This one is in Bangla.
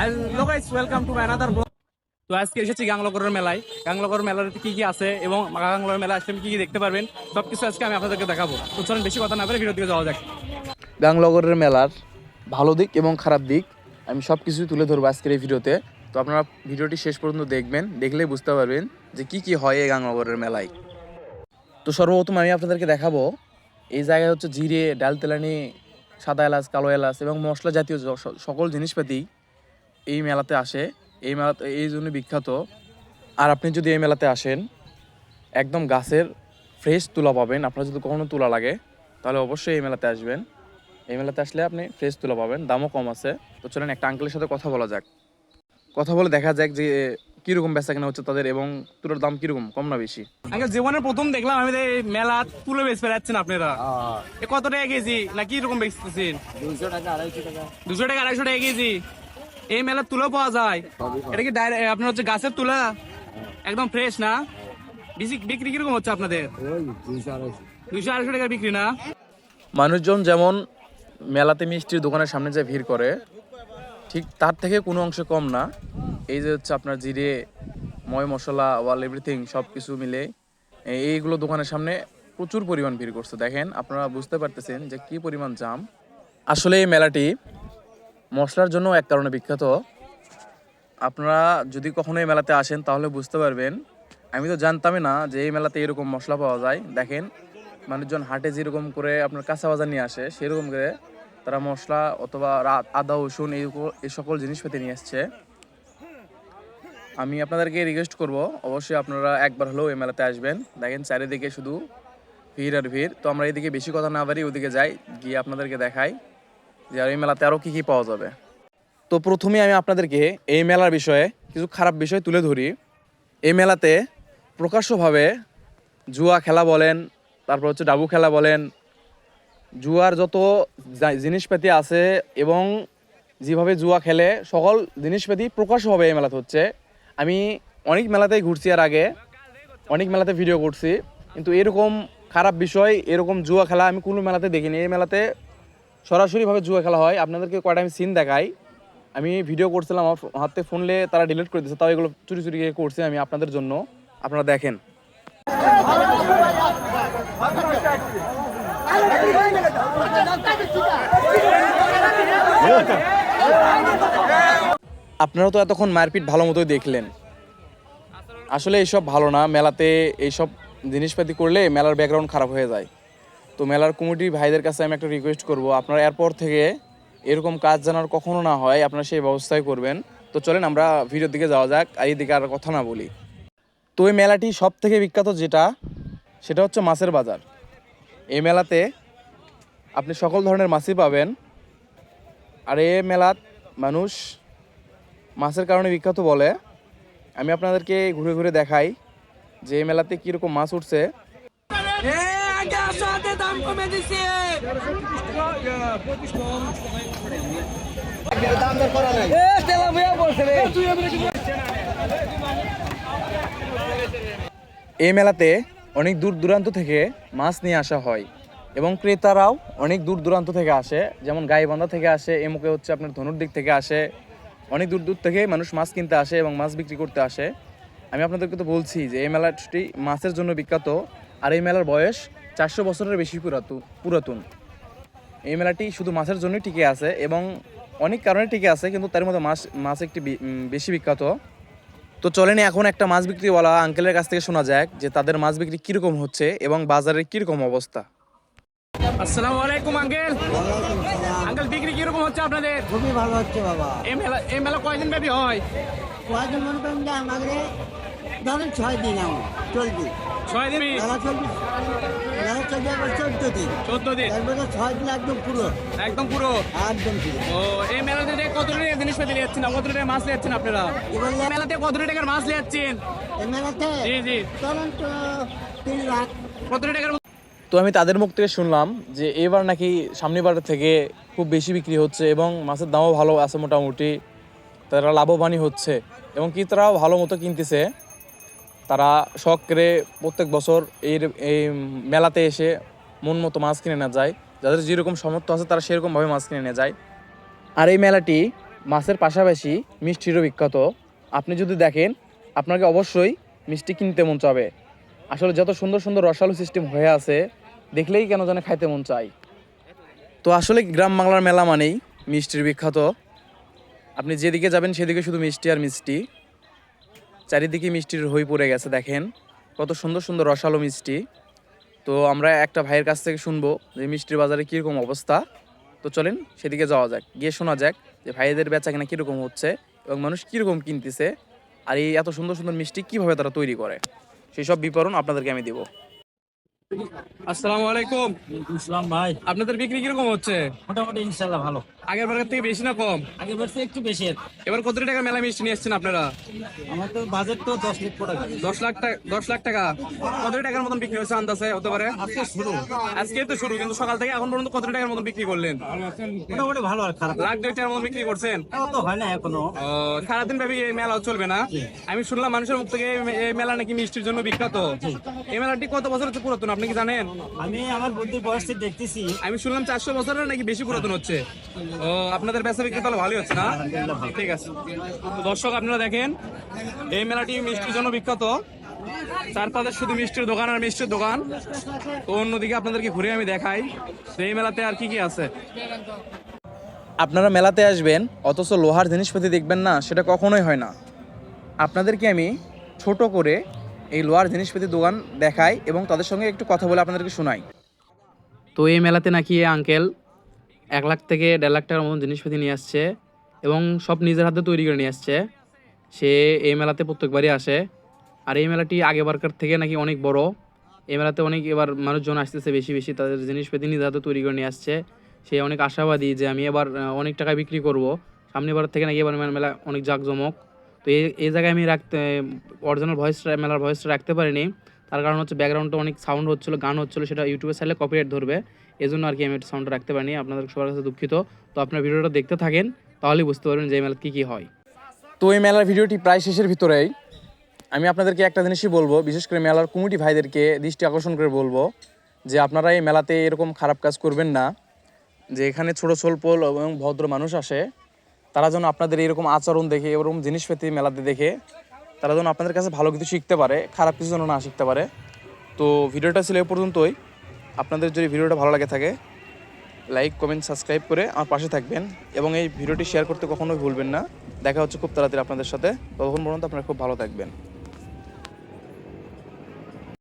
ওয়েলকাম টু তো আজকে এসেছি গাংলকরের মেলায়। গাংলকর মেলার কি কি আছে এবং গাংলকর মেলা আসলে কি কি দেখতে পারবেন, সবকিছু আজকে আমি আপনাদেরকে দেখাবো। তো চলুন, বেশি কথা না বলে ভিডিও দিকে যাওয়া যাক। গাংলগরের মেলার ভালো দিক এবং খারাপ দিক আমি সব কিছুই তুলে ধরবো আজকের এই ভিডিওতে। তো আপনারা ভিডিওটি শেষ পর্যন্ত দেখবেন, দেখলেই বুঝতে পারবেন যে কি কি হয় এই গাংলগরের মেলায়। তো সর্বপ্রথম আমি আপনাদেরকে দেখাবো, এই জায়গায় হচ্ছে জিরে ডাল তেলানি সাদা এলাচ, কালো এলাচ এবং মশলা জাতীয় সকল জিনিসপাতি এই মেলাতে আসে। এই মেলাতে এই জন্য বিখ্যাত। আর আপনি যদি এই মেলাতে আসেন একদম গাছের ফ্রেশ তুলা পাবেন। আপনার যদি কখনো তুলা লাগে তাহলে অবশ্যই এই মেলাতে আসবেন। এই মেলাতে আসলে আপনি ফ্রেশ তুলা পাবেন। দামও কম আছে। তো চলেন একটা আঙ্কেলের সাথে কথা বলা যাক। কথা বলে দেখা যাক যে কীরকম বেচা কেনা হচ্ছে তাদের এবং তুলার দাম কীরকম কম না বেশি। আগে জীবনের প্রথম দেখলাম আমি এই মেলা তুলে বেচ পেরাচ্ছেন আপনারা। এ কত টাকা কেজি? না কি রকম বেচতেছেন? দুইশো টাকা আড়াইশো টাকা। দুশো টাকা আড়াইশো টাকা কেজি। এই মেলার তুলো পাওয়া যায়। এটা কি ডাইরেক্ট আপনার হচ্ছে গাছের তুলা? একদম ফ্রেশ না? বিক্রি কীরকম হচ্ছে আপনাদের? দুইশো আড়াইশো। টাকা বিক্রি না? মানুষজন যেমন মেলাতে মিষ্টির দোকানের সামনে যে ভিড় করে ঠিক তার থেকে কোনো অংশে কম না। এই যে হচ্ছে আপনার জিরে ময় মশলা ওয়াল এভরিথিং সব কিছু মিলে এইগুলো দোকানের সামনে প্রচুর পরিমাণ ভিড় করছে। দেখেন আপনারা বুঝতে পারতেছেন যে কি পরিমাণ জাম। আসলে এই মেলাটি মশলার জন্য এক কারণে বিখ্যাত। আপনারা যদি কখনো এই মেলাতে আসেন, তাহলে বুঝতে পারবেন। আমি তো জানতামই না যে এই মেলাতে এরকম মশলা পাওয়া যায়। দেখেন, মানুষজন হাটে যেরকম করে আপনার কাঁচা বাজার নিয়ে আসে, সেরকম করে তারা মশলা অথবা আদা, রসুন, এই এই সকল জিনিসপাতি নিয়ে আসছে। আমি আপনাদেরকে রিকোয়েস্ট করব, অবশ্যই আপনারা একবার হলেও এই মেলাতে আসবেন। দেখেন, চারিদিকে শুধু ভিড় আর ভিড়। তো আমরা এদিকে বেশি কথা না বাড়ি ওদিকে যাই, গিয়ে আপনাদেরকে দেখাই। যে আর এই মেলাতে আরও কী কী পাওয়া যাবে? তো প্রথমে আমি আপনাদেরকে এই মেলার বিষয়ে কিছু খারাপ বিষয় তুলে ধরি। এই মেলাতে প্রকাশ্যভাবে জুয়া খেলা বলেন, তারপর হচ্ছে ডাবু খেলা বলেন, জুয়ার যত জিনিসপাতি আছে এবং যেভাবে জুয়া খেলে সকল জিনিসপাতি প্রকাশ্যভাবে এই মেলাতে হচ্ছে। আমি অনেক মেলাতেই ঘুরছি আর আগে, অনেক মেলাতে ভিডিও করছি, কিন্তু এরকম খারাপ বিষয়, এরকম জুয়া খেলা আমি কোনো মেলাতে দেখিনি। এই মেলাতে সরাসরিভাবে জুয়া খেলা হয়। আপনাদেরকে কয়টা আমি সিন দেখাই। আমি ভিডিও করছিলাম, আমার হাতে ফোনলে তারা ডিলিট করে দিচ্ছে তাও এগুলো চুরি চুরি করছি আমি আপনাদের জন্য। আপনারা দেখেন। আপনারা তো এতক্ষণ মারপিট ভালো মতোই দেখলেন। আসলে এইসব ভালো না, মেলাতে এইসব জিনিসপাতি করলে মেলার ব্যাকগ্রাউন্ড খারাপ হয়ে যায়। তো মেলার কমিটি ভাইদের কাছে আমি একটা রিকোয়েস্ট করব। আপনারা এরপর থেকে এরকম কাজ জানার কখনো না হয়, আপনারা সেই ব্যবস্থাই করবেন। তো চলেন আমরা ভিডিওর দিকে যাওয়া যাক, আর এইদিকে আর কথা না বলি। তো এই মেলাটি সব থেকে বিখ্যাত যেটা, সেটা হচ্ছে মাছের বাজার। এই মেলাতে আপনি সকল ধরনের মাছই পাবেন। আর এই মেলাত মানুষ মাছের কারণে বিখ্যাত বলে। আমি আপনাদেরকে ঘুরে ঘুরে দেখাই যে এই মেলাতে কীরকম মাছ উঠছে। এই মেলাতে অনেক দূর দূরান্ত থেকে মাছ নিয়ে আসা হয় এবং ক্রেতারাও অনেক দূর দূরান্ত থেকে আসে যেমন গাইবান্ধা থেকে আসে এমুকে হচ্ছে আপনার ধনুর দিক থেকে আসে অনেক দূর দূর থেকে মানুষ মাছ কিনতে আসে এবং মাছ বিক্রি করতে আসে। আমি আপনাদেরকে তো বলছি যে এই মেলাটি মাছের জন্য বিখ্যাত আর এই মেলার বয়স চারশো বছরের বেশি পুরাতন পুরাতন। এই মেলাটি শুধু মাছের জন্যই টিকে আছে এবং অনেক কারণে টিকে আছে কিন্তু তার মধ্যে মাছ মাছ একটি বেশি বিখ্যাত। তো চলেন এখন একটা মাছ বিক্রিওয়ালা আঙ্কেলের কাছ থেকে শোনা যাক যে তাদের মাছ বিক্রি কীরকম হচ্ছে এবং বাজারের কীরকম অবস্থা। আসসালামু আলাইকুম আঙ্কেল। আঙ্কেল বিক্রি কীরকম হচ্ছে আপনাদের? খুবই ভালো হচ্ছে বাবা। এই মেলা এই মেলা কয়দিন ব্যাপী হয়? কয়েকজন মনে করেন যে আমাদের ধরেন ছয় দিন আমার চলবে। ছয় দিন মেলা চলবে মেলা চলবে চোদ্দ দিন। চোদ্দ দিন। তারপরে ছয় দিন একদম পুরো। একদম পুরো। একদম পুরো। ও এই মেলাতে যে কত টাকা জিনিসপাতি নিয়ে যাচ্ছেন? কত টাকা মাছ নিয়ে যাচ্ছেন আপনারা? এই মেলাতে কত টাকার মাছ নিয়ে যাচ্ছেন? এই মেলাতে জি জি। ধরেন তো তিন লাখ। কত টাকার তো আমি তাদের মুখ থেকে শুনলাম যে এবার নাকি সামনেবার থেকে খুব বেশি বিক্রি হচ্ছে এবং মাছের দামও ভালো আছে মোটামুটি। তারা লাভবানই হচ্ছে। এবং ক্রেতারাও ভালো মতো কিনতেছে। তারা শখ করে প্রত্যেক বছর এই এই মেলাতে এসে মন মতো মাছ কিনে না যায়। যাদের যেরকম সামর্থ্য আছে তারা সেরকমভাবে মাছ কিনে নিয়ে যায়। আর এই মেলাটি মাছের পাশাপাশি মিষ্টিরও বিখ্যাত। আপনি যদি দেখেন, আপনাকে অবশ্যই মিষ্টি কিনতে মন চাবে। আসলে যত সুন্দর সুন্দর রসালো সিস্টেম হয়ে আছে, দেখলেই কেন যেন খাইতে মন চায়। তো আসলে গ্রাম বাংলার মেলা মানেই মিষ্টির বিখ্যাত। আপনি যেদিকে যাবেন সেদিকে শুধু মিষ্টি আর মিষ্টি। চারিদিকে মিষ্টির হই পড়ে গেছে দেখেন। কত সুন্দর সুন্দর রসালো মিষ্টি। তো আমরা একটা ভাইয়ের কাছ থেকে শুনব যে মিষ্টির বাজারে কীরকম অবস্থা। তো চলেন সেদিকে যাওয়া যাক গিয়ে শোনা যাক যে ভাইদের বেচা কেনা কীরকম হচ্ছে এবং মানুষ কীরকম কিনতেছে আর এই এত সুন্দর সুন্দর মিষ্টি কীভাবে তারা তৈরি করে সেই সব বিবরণ আপনাদেরকে আমি দিব। আসসালামু আলাইকুম। ইসলাম ভাই। আপনাদের বিক্রি কীরকম হচ্ছে? মোটামুটি ইনশাল্লাহ ভালো। আগের বারের থেকে বেশি না কম? আগে বলছে একটু বেশি। এবার কত টাকা মেলা মিষ্টি নিয়ে এসছেন আপনারা? আমার তো বাজেট তো দশ লক্ষ টাকা। দশ লাখ টাকা দশ লাখ টাকা। কত টাকার মতন বিক্রি হয়েছে আন্দাজে? হতে পারে? আজকে শুরু। আজকে তো শুরু কিন্তু সকাল থেকে এখন পর্যন্ত কত টাকার মতন বিক্রি করলেন? মোটামুটি ভালো আর খারাপ। লাখ দেড় টাকার মতন বিক্রি করছেন? তো হয় না এখনও। সারাদিন ব্যাপী এই মেলা চলবে না? আমি শুনলাম মানুষের মুখ থেকে এই মেলা নাকি মিষ্টির জন্য বিখ্যাত। এই মেলাটি কত বছর হচ্ছে পুরাতন আপনি কি জানেন? আমি আমার বুদ্ধির বয়স দেখতেছি। আমি শুনলাম চারশো বছরের নাকি বেশি পুরাতন হচ্ছে। ও, আপনাদের বেচা বিক্রি তাহলে ভালোই হচ্ছে না? ঠিক আছে। দর্শক, আপনারা দেখেন, এই মেলাটি মিষ্টির জন্য বিখ্যাত। চার পাদের শুধু মিষ্টির দোকান আর মিষ্টির দোকান। তো অন্যদিকে আপনাদেরকে ঘুরে আমি দেখাই তো এই মেলাতে আর কি কি আছে। আপনারা মেলাতে আসবেন, অথচ লোহার জিনিসপাতি দেখবেন না, সেটা কখনোই হয় না। আপনাদেরকে আমি ছোট করে এই লোহার জিনিসপাতি দোকান দেখাই এবং তাদের সঙ্গে একটু কথা বলে আপনাদেরকে শোনাই। তো এই মেলাতে নাকি আঙ্কেল এক লাখ থেকে দেড় লাখ টাকার মতন জিনিসপাতি নিয়ে আসছে এবং সব নিজের হাতে তৈরি করে নিয়ে আসছে। সে এই মেলাতে প্রত্যেকবারই আসে। আর এই মেলাটি আগেবারকার থেকে নাকি অনেক বড়। এই মেলাতে অনেক এবার মানুষজন আসতেছে বেশি বেশি, তাদের জিনিসপাতি নিজের হাতে তৈরি করে নিয়ে আসছে। সে অনেক আশাবাদী যে আমি এবার অনেক টাকা বিক্রি করব। সামনে বার থেকে নাকি এবার মেলা অনেক জাঁকজমক। তো এই এই জায়গায় আমি রাখতে অরিজিনাল ভয়েসটা মেলার ভয়েসটা রাখতে পারিনি। তার কারণ হচ্ছে ব্যাকগ্রাউন্ডে অনেক সাউন্ড হচ্ছিল, গান হচ্ছিল, সেটা ইউটিউবে চাইলে কপিরাইট ধরবে। এই জন্য আর কি আমি সাউন্ডটা রাখতে পারিনি। আপনাদের সবার কাছে দুঃখিত। তো আপনার ভিডিওটা দেখতে থাকেন, তাহলেই বুঝতে পারবেন যে এই মেলা কী কী হয়। তো এই মেলার ভিডিওটি প্রায় শেষের ভিতরেই। আমি আপনাদেরকে একটা জিনিসই বলব, বিশেষ করে মেলার কমিটি ভাইদেরকে দৃষ্টি আকর্ষণ করে বলব যে আপনারা এই মেলাতে এরকম খারাপ কাজ করবেন না, যে এখানে ছোটো স্বল্পল এবং ভদ্র মানুষ আসে, তারা যেন আপনাদের এরকম আচরণ দেখে, এরকম জিনিসপাতি মেলাতে দেখে তারা যেন আপনাদের কাছে ভালো কিছু শিখতে পারে, খারাপ কিছু যেন না শিখতে পারে। তো ভিডিওটা ছিল এ পর্যন্তই। আপনাদের যদি ভিডিওটা ভালো লাগে থাকে লাইক কমেন্ট সাবস্ক্রাইব করে আমার পাশে থাকবেন এবং এই ভিডিওটি শেয়ার করতে কখনোই ভুলবেন না। দেখা হচ্ছে খুব তাড়াতাড়ি আপনাদের সাথে। ততক্ষণ পর্যন্ত আপনারা খুব ভালো থাকবেন।